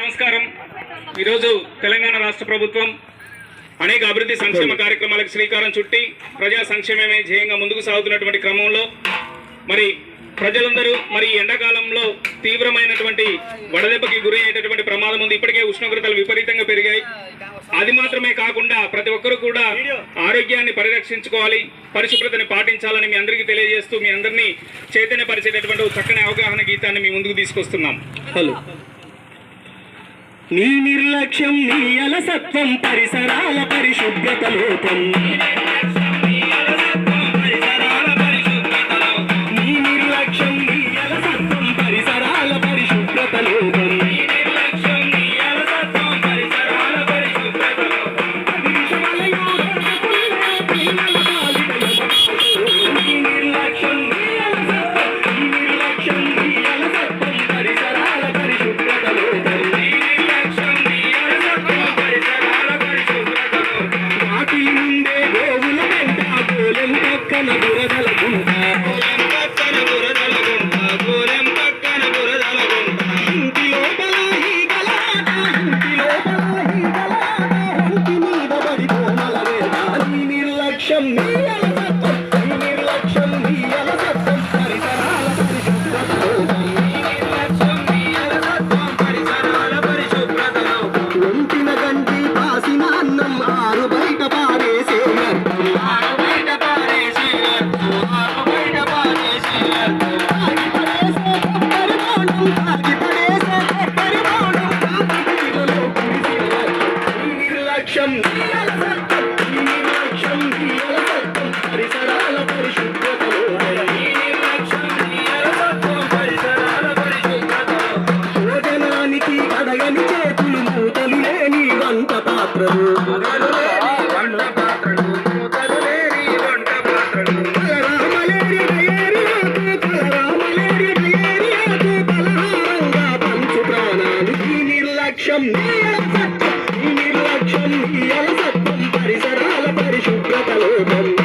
నమస్కారం. ఈరోజు తెలంగాణ రాష్ట్ర ప్రభుత్వం అనేక అభివృద్ధి సంక్షేమ కార్యక్రమాలకు శ్రీకారం చుట్టి ప్రజా సంక్షేమమే ధ్యేయంగా ముందుకు సాగుతున్నటువంటి క్రమంలో మరి ప్రజలందరూ మరి ఎండాకాలంలో తీవ్రమైనటువంటి వడదెబ్బకి గురి అయ్యేటటువంటి ప్రమాదం ఉంది. ఇప్పటికే ఉష్ణోగ్రతలు విపరీతంగా పెరిగాయి. అది మాత్రమే కాకుండా ప్రతి ఒక్కరూ కూడా ఆరోగ్యాన్ని పరిరక్షించుకోవాలి పరిశుభ్రతని పాటించాలని మీ అందరికీ తెలియజేస్తూ మీ అందరినీ చైతన్యపరిచేటటువంటి చక్కని అవగాహన గీతాన్ని మీ ముందుకు తీసుకొస్తున్నాం. హలో. నీ నిర్లక్ష్యం నీ అలసత్వం పరిసరాల పరిశుభ్రత లోపం. పాత్రలు వంట పాత్రలు వంట నిర్లక్ష్యం నిర్లక్ష్యం పరిసరాల పరిశుభ్రత లోపం.